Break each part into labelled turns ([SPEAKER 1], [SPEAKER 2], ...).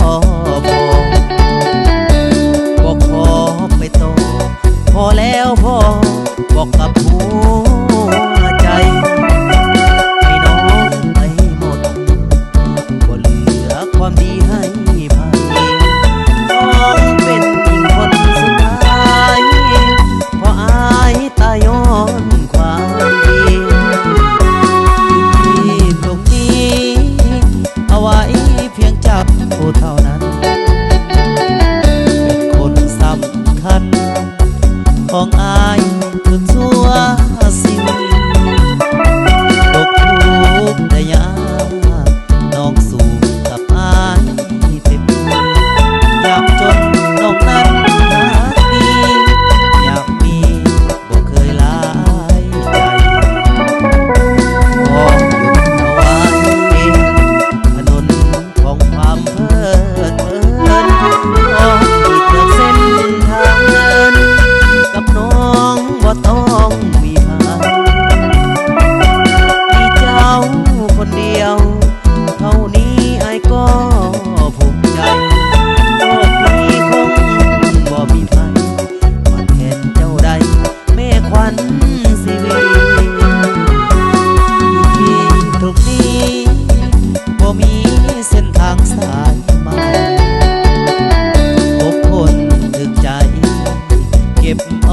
[SPEAKER 1] บอกบอกขอไปต่อ พอแล้วพอบอกกับหัว ของอาย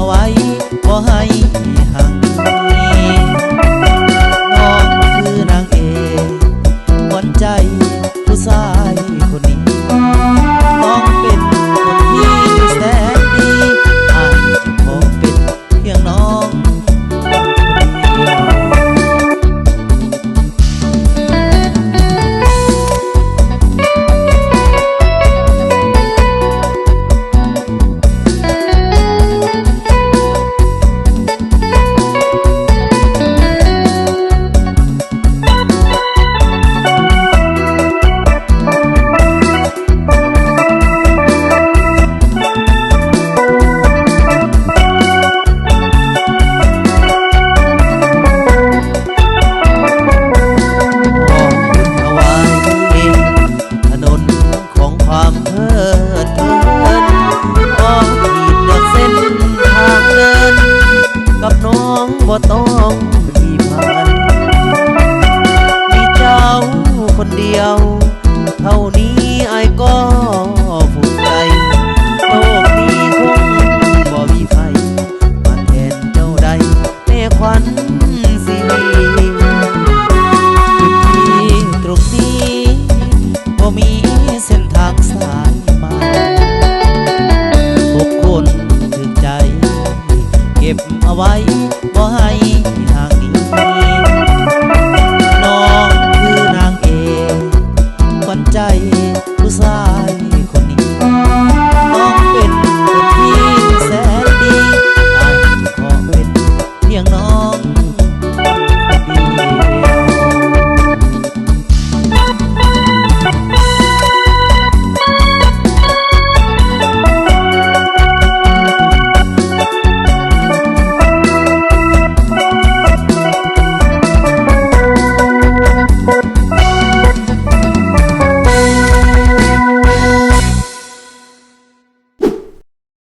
[SPEAKER 1] ไว้บ่ให้ห่างน้องคือนางเอกวันใจ บ่ให้ห่างนี้